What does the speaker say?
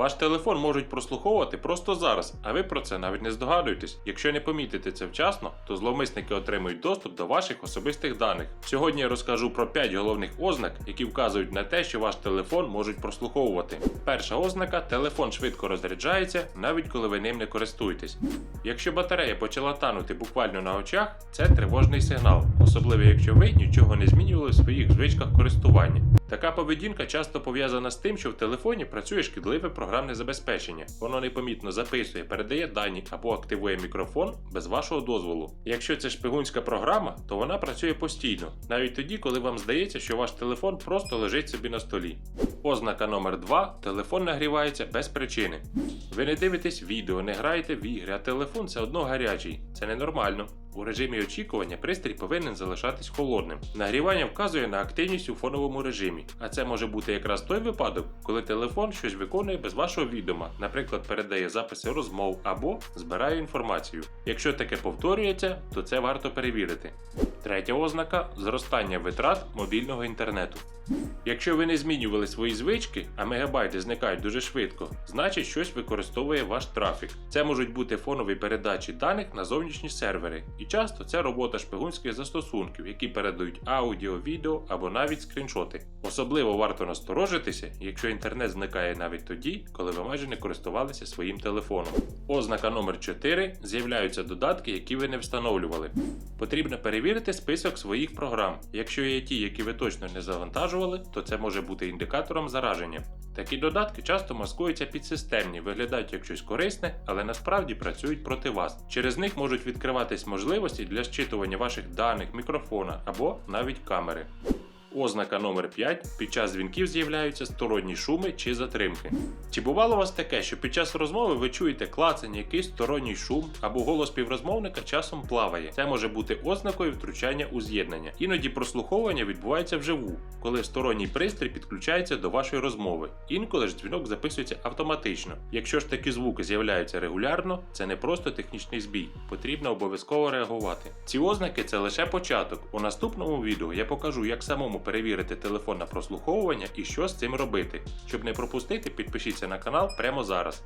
Ваш телефон можуть прослуховувати просто зараз, а ви про це навіть не здогадуєтесь. Якщо не помітите це вчасно, то зловмисники отримують доступ до ваших особистих даних. Сьогодні я розкажу про 5 головних ознак, які вказують на те, що ваш телефон можуть прослуховувати. Перша ознака телефон швидко розряджається, навіть коли ви ним не користуєтесь. Якщо батарея почала танути буквально на очах, це тривожний сигнал, особливо якщо ви нічого не змінювали в своїх звичках користування. Така поведінка часто пов'язана з тим, що в телефоні працює шкідливе програмне забезпечення. Воно непомітно записує, передає дані або активує мікрофон без вашого дозволу. Якщо це шпигунська програма, то вона працює постійно, навіть тоді, коли вам здається, що ваш телефон просто лежить собі на столі. Ознака номер 2 телефон нагрівається без причини. Ви не дивитесь відео, не граєте в ігри, а телефон все одно гарячий. Це ненормально. У режимі очікування пристрій повинен залишатись холодним. Нагрівання вказує на активність у фоновому режимі, а це може бути якраз той випадок, коли телефон щось виконує без вашого відома, наприклад, передає записи розмов або збирає інформацію. Якщо таке повторюється, то це варто перевірити. Третя ознака зростання витрат мобільного інтернету. Якщо ви не змінювали свої звички, а мегабайти зникають дуже швидко, значить щось використовує ваш трафік. Це можуть бути фонові передачі даних на зовнішні сервери, і часто це робота шпигунських застосунків, які передають аудіо, відео або навіть скріншоти. Особливо варто насторожитися, якщо інтернет зникає навіть тоді, коли ви майже не користувалися своїм телефоном. Ознака номер 4 з'являються додатки, які ви не встановлювали. Потрібно перевірити список своїх програм. Якщо є ті, які ви точно не завантажували, то це може бути індикатором зараження. Такі додатки часто маскуються підсистемні, виглядають як щось корисне, але насправді працюють проти вас. Через них можуть відкриватись можливості для щитування ваших даних, мікрофона або навіть камери. Ознака номер 5 під час дзвінків з'являються сторонні шуми чи затримки. Чи бувало у вас таке, що під час розмови ви чуєте клацання, якийсь сторонній шум або голос співрозмовника часом плаває? Це може бути ознакою втручання у з'єднання. Іноді прослуховування відбувається вживу, коли сторонній пристрій підключається до вашої розмови. Інколи ж дзвінок записується автоматично. Якщо ж такі звуки з'являються регулярно, це не просто технічний збій, потрібно обов'язково реагувати. Ці ознаки це лише початок. У наступному відео я покажу, як самому перевірити телефон на прослуховування і що з цим робити. Щоб не пропустити, підпишіться на канал прямо зараз.